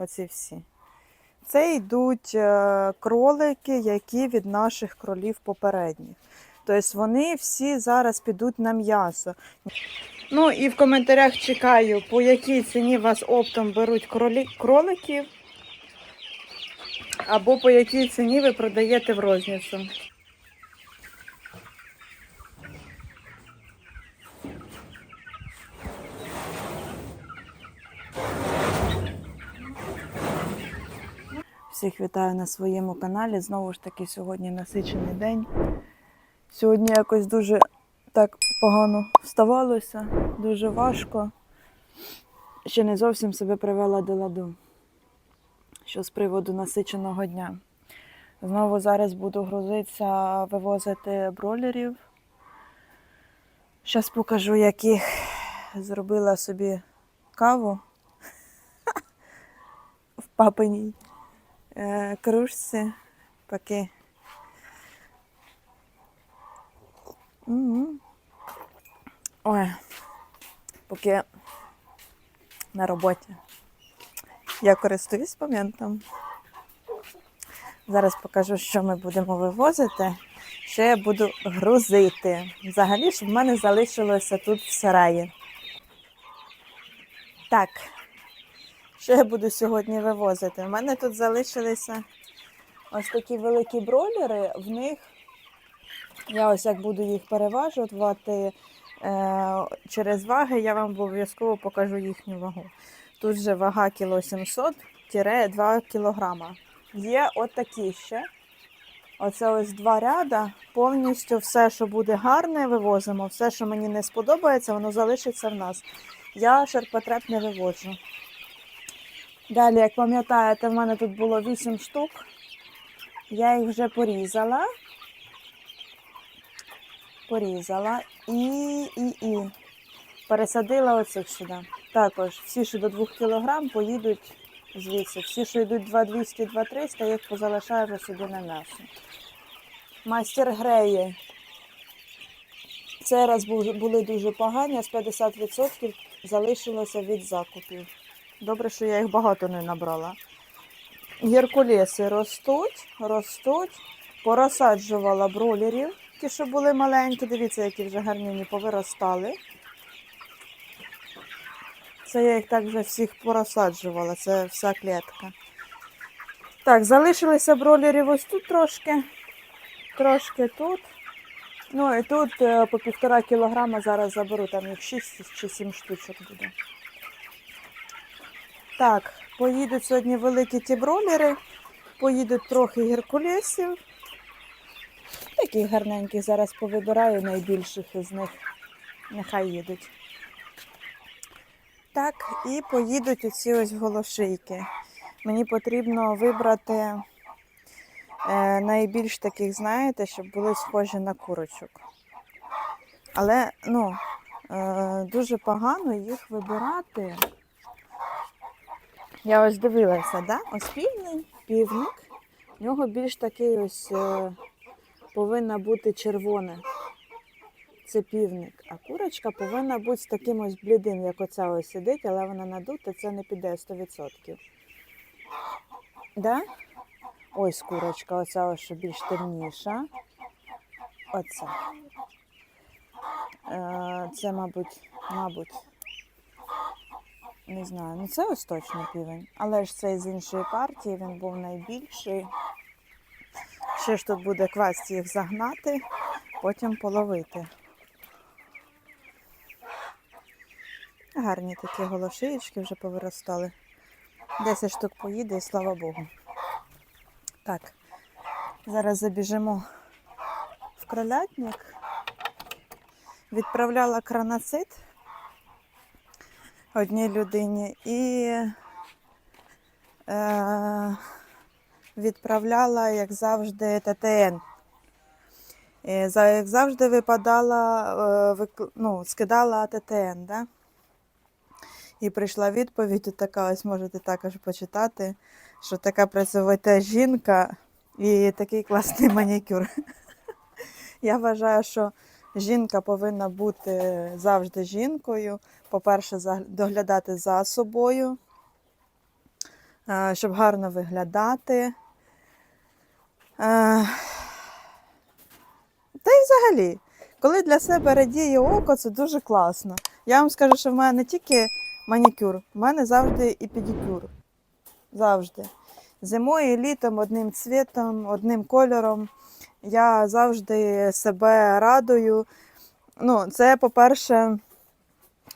Оці всі. Це йдуть е, кролики, які від наших кролів попередніх. Тобто вони всі зараз підуть на м'ясо. Ну і в коментарях чекаю, по якій ціні вас оптом беруть кролі... кроликів, або по якій ціні ви продаєте в розницю. Всіх вітаю на своєму каналі. Знову ж таки, сьогодні насичений день. Сьогодні якось дуже так погано вставалося, дуже важко. Ще не зовсім себе привела до ладу. Що з приводу насиченого дня. Знову зараз буду грузитися, вивозити бролерів. Зараз покажу, яких зробила собі каву в папиній кружці. Поки. Ой, поки на роботі. Я користуюсь моментом. Зараз покажу, що ми будемо вивозити, що я буду грузити. Взагалі ж в мене залишилося тут в сараї. Так, що я буду сьогодні вивозити? У мене тут залишилися ось такі великі бройлери, в них я ось як буду їх переважувати е, через ваги, я вам обов'язково покажу їхню вагу. Тут же вага кіло 700 2 кілограма. Є отакі ще. Оце ось два ряда. Повністю все, що буде гарне, вивозимо. Все, що мені не сподобається, воно залишиться в нас. Я ширпотреб не виводжу. Далі, як пам'ятаєте, в мене тут було 8 штук. Я їх вже порізала. Порізала і, і, і пересадила оцих сюди. Також всі, що до 2 кг, поїдуть звідси. Всі, що йдуть 2200, 2300, я їх позалишаю вже собі на м'ясо. Мастер греє. Цей раз були дуже погані, з 50% залишилося від закупів. Добре, що я їх багато не набрала. Геркулеси ростуть, ростуть. Порозсаджувала бролерів, ті, що були маленькі. Дивіться, які вже гарніні повиростали. Це я їх так вже всіх порозсаджувала, це вся клітка. Так, залишилися бролерів ось тут трошки, трошки тут. Ну і тут е, по півтора кілограма зараз заберу, там їх 6 чи 7 штучок буде. Так, поїдуть сьогодні великі ті бролери, поїдуть трохи геркулесів. Таких гарненьких зараз повибираю найбільших із них. Нехай їдуть. Так, і поїдуть оці ось голошийки. Мені потрібно вибрати е, найбільш таких, знаєте, щоб були схожі на курочок. Але ну, е, дуже погано їх вибирати. Я ось дивилася, да? ось півник, півник. В нього більш такий ось е, повинна бути червоне. Це півник. А курочка повинна бути з таким ось блідим, як оця ось сидить, але вона надута, це не піде 100%. Да? Ось курочка, оця ось що більш темніша. Оце. Е, Це, мабуть, мабуть, не знаю, ну це ось точно півень. Але ж цей з іншої партії, він був найбільший. Ще ж тут буде квест їх загнати, потім половити. Гарні такі голошиєчки вже повиростали. 10 штук поїде і слава Богу. Так, зараз забіжимо в кролятник. Відправляла кранацит одній людині і е, відправляла, як завжди, ТТН. І, як завжди, випадала, е, ну, скидала ТТН, да? І прийшла відповідь, така ось можете також почитати, що така працьовита жінка і такий класний манікюр. Я вважаю, що жінка повинна бути завжди жінкою. По-перше, доглядати за собою, е, щоб гарно виглядати. Е, Та й взагалі, коли для себе радіє око, це дуже класно. Я вам скажу, що в мене не тільки манікюр, в мене завжди і педикюр. Завжди. Зимою і літом одним цвітом, одним кольором. Я завжди себе радую. Ну, це, по-перше,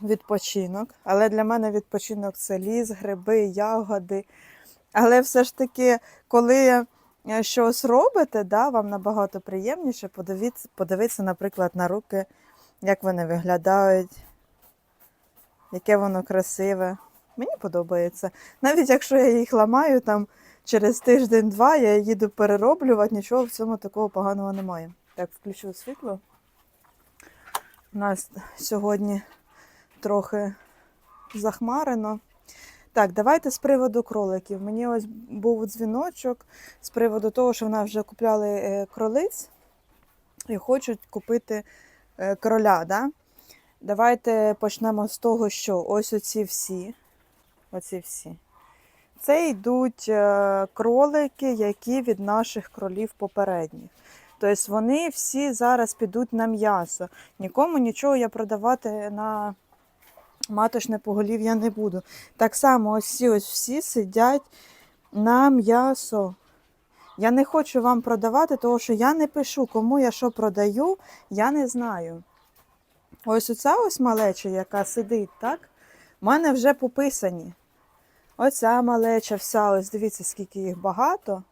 відпочинок. Але для мене відпочинок це ліс, гриби, ягоди. Але все ж таки, коли е, щось робите, да, вам набагато приємніше подивитися, подивитися, наприклад, на руки, як вони виглядають, яке воно красиве. Мені подобається. Навіть якщо я їх ламаю там через тиждень-два, я їду перероблювати, нічого в цьому такого поганого немає. Так, включу світло. У нас сьогодні трохи захмарено. Так, давайте з приводу кроликів. Мені ось був дзвіночок з приводу того, що вона вже купляли е, кролиць і хочуть купити е, кроля. Да? Давайте почнемо з того, що ось оці всі. Оці всі. Це йдуть е, кролики, які від наших кролів попередніх. Тобто вони всі зараз підуть на м'ясо. Нікому нічого я продавати на маточне поголів'я не буду. Так само ось всі ось всі сидять на м'ясо. Я не хочу вам продавати, тому що я не пишу, кому я що продаю, я не знаю. Ось оця ось малеча, яка сидить, так? в мене вже пописані. Оця малеча, вся, ось дивіться, скільки їх багато.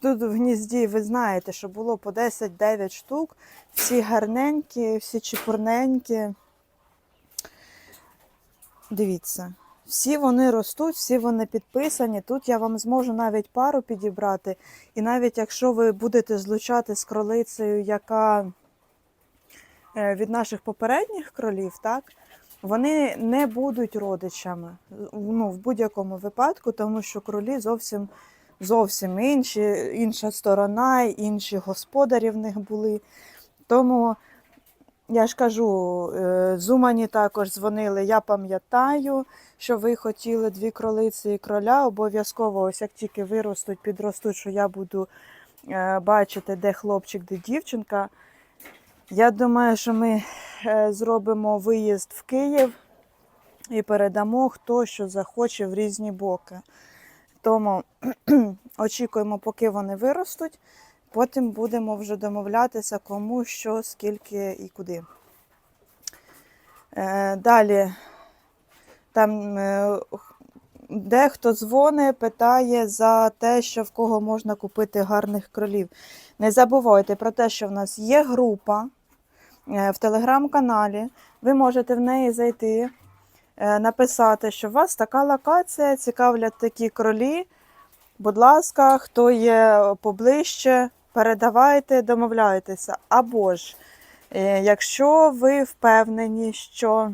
Тут в гнізді ви знаєте, що було по 10-9 штук, всі гарненькі, всі чепурненькі. Дивіться, всі вони ростуть, всі вони підписані. Тут я вам зможу навіть пару підібрати. І навіть якщо ви будете злучати з кролицею, яка е, від наших попередніх кролів, так, вони не будуть родичами ну, в будь-якому випадку, тому що кролі зовсім зовсім інші, інша сторона, інші господарі в них були. Тому я ж кажу, е, з Умані також дзвонили. Я пам'ятаю, що ви хотіли дві кролиці і кроля. Обов'язково, ось як тільки виростуть, підростуть, що я буду е, бачити, де хлопчик, де дівчинка. Я думаю, що ми е, зробимо виїзд в Київ і передамо хто що захоче в різні боки. Тому очікуємо, поки вони виростуть. Потім будемо вже домовлятися, кому, що, скільки і куди. Е, далі, там е, дехто дзвонить, питає за те, що в кого можна купити гарних кролів. Не забувайте про те, що в нас є група в телеграм-каналі. Ви можете в неї зайти, е, написати, що у вас така локація, цікавлять такі кролі. Будь ласка, хто є поближче, передавайте, домовляйтеся. Або ж, е, якщо ви впевнені, що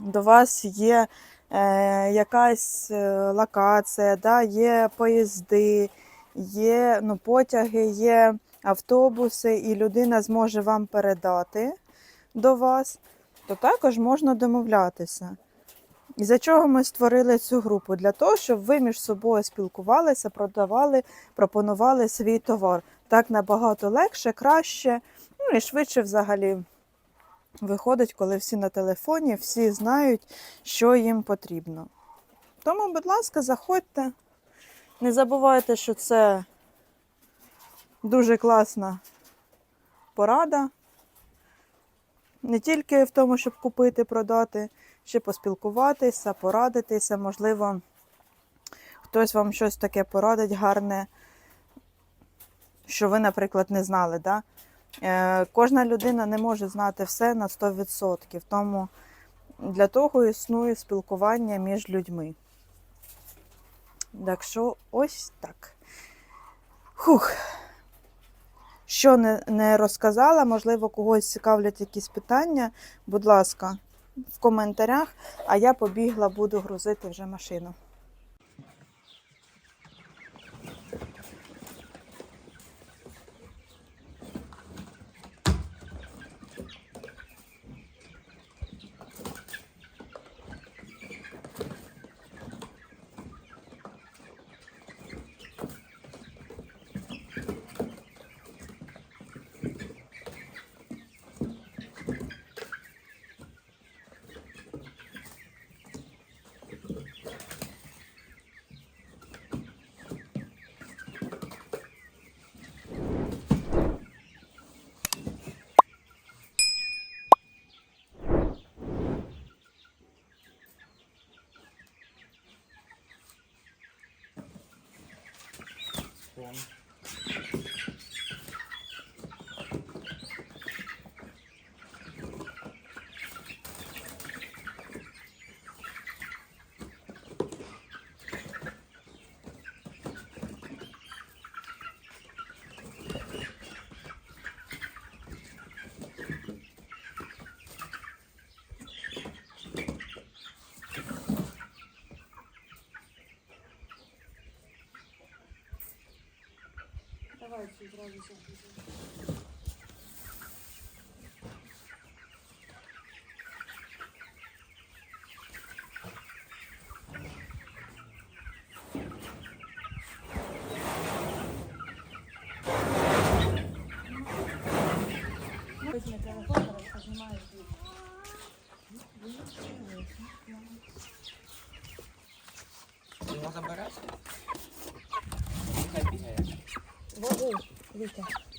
до вас є е, якась е, локація, да, є поїзди, є ну, потяги, є автобуси, і людина зможе вам передати до вас, то також можна домовлятися. І за чого ми створили цю групу? Для того, щоб ви між собою спілкувалися, продавали, пропонували свій товар. Так набагато легше, краще, ну і швидше взагалі виходить, коли всі на телефоні, всі знають, що їм потрібно. Тому, будь ласка, заходьте. Не забувайте, що це дуже класна порада. Не тільки в тому, щоб купити, продати, ще поспілкуватися, порадитися. Можливо, хтось вам щось таке порадить гарне, що ви, наприклад, не знали. Да? Е, кожна людина не може знати все на 100%. Тому для того існує спілкування між людьми. Так що ось так. Хух. Що не, не розказала, можливо, когось цікавлять якісь питання, будь ласка, в коментарях, а я побігла, буду грузити вже машину. кидаються зразу загрузили. Можно забирать? Yeter.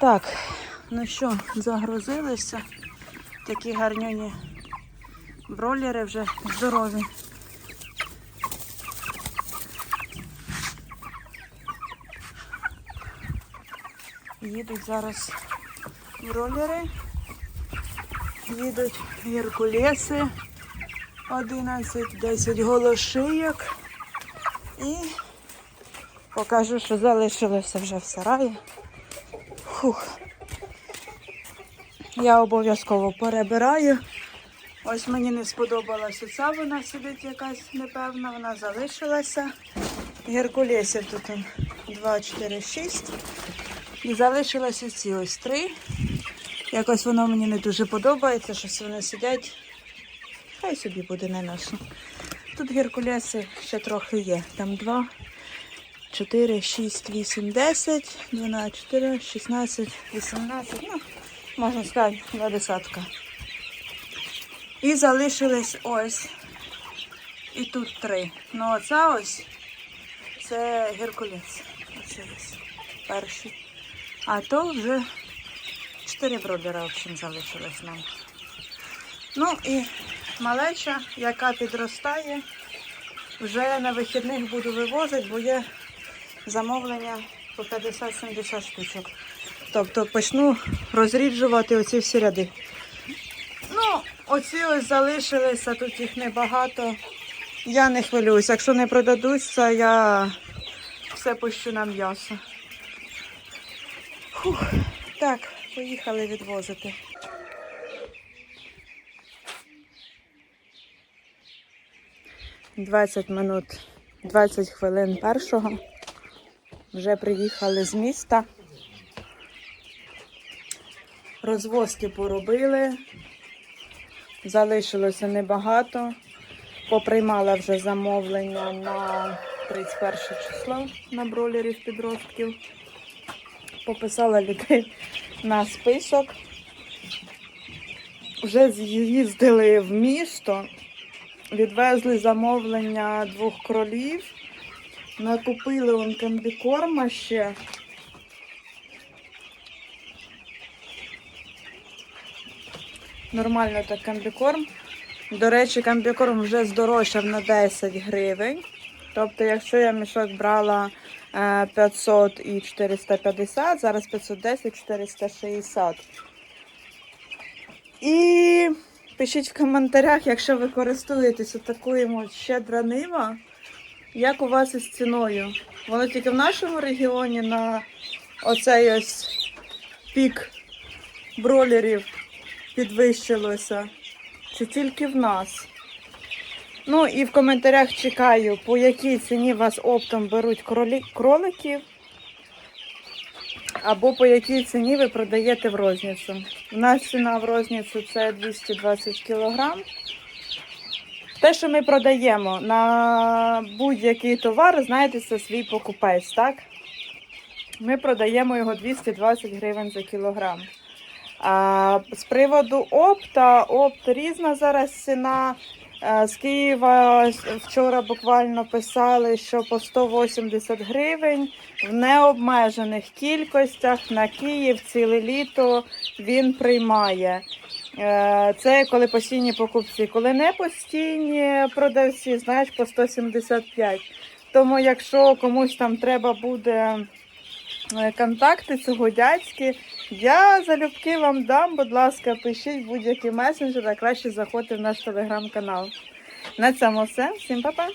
Так, ну що, загрузилися. Такі гарнюні бролери вже здорові. Їдуть зараз бролери, їдуть геркулеси 11, 10 голошийок. І покажу, що залишилося вже в сараї. Фух. Я обов'язково перебираю. Ось мені не сподобалася ця, вона сидить якась непевна, вона залишилася. Геркулесів тут 2, 4, 6. І залишилося ці ось три. Якось воно мені не дуже подобається, щось вони сидять. Хай собі буде на носу. Тут геркулеси ще трохи є. Там 2, 4, 6, 8, 10, 12, 4, 16, 18, ну, можна сказати, два десятка. І залишились ось. І тут три. Ну оця ось це Геркулес. Оце ось перший. А то вже чотири бродера, в общем, залишилось нам. Ну і малеча, яка підростає, вже на вихідних буду вивозити, бо є замовлення по 50-70 штучок. Тобто почну розріджувати оці всі ряди. Ну, оці ось залишилися, тут їх небагато. Я не хвилююсь. Якщо не продадуться, я все пущу на м'ясо. Фух. Так, поїхали відвозити. Двадцять минут, 20 хвилин першого. Вже приїхали з міста. Розвозки поробили. Залишилося небагато. Поприймала вже замовлення на 31 число на бролерів підростків. Пописала людей на список. Вже з'їздили в місто, відвезли замовлення двох кролів, накупили он комбікорма ще. Нормально так комбікорм. До речі, комбікорм вже здорожчав на 10 гривень. Тобто, якщо я мішок брала е, 500 і 450, зараз 510 460. І пишіть в коментарях, якщо ви користуєтеся такою щедра нива, як у вас із ціною. Воно тільки в нашому регіоні на оцей ось пік бролерів підвищилося? Чи тільки в нас? Ну і в коментарях чекаю, по якій ціні вас оптом беруть кролі... кроликів, або по якій ціні ви продаєте в розницю. У нас ціна в розницю це 220 кг. Те, що ми продаємо на будь-який товар, знаєте, це свій покупець, так? Ми продаємо його 220 гривень за кілограм. А з приводу опта, опт різна зараз ціна. З Києва вчора буквально писали, що по 180 гривень в необмежених кількостях на Київ ціле літо він приймає. Е, Це коли постійні покупці, коли не постійні продавці, знаєш, по 175. Тому, якщо комусь там треба буде е, контакти цього дядьки, я залюбки вам дам, будь ласка, пишіть будь-який месенджер, а краще заходьте в наш телеграм-канал. На цьому все. Всім па-па!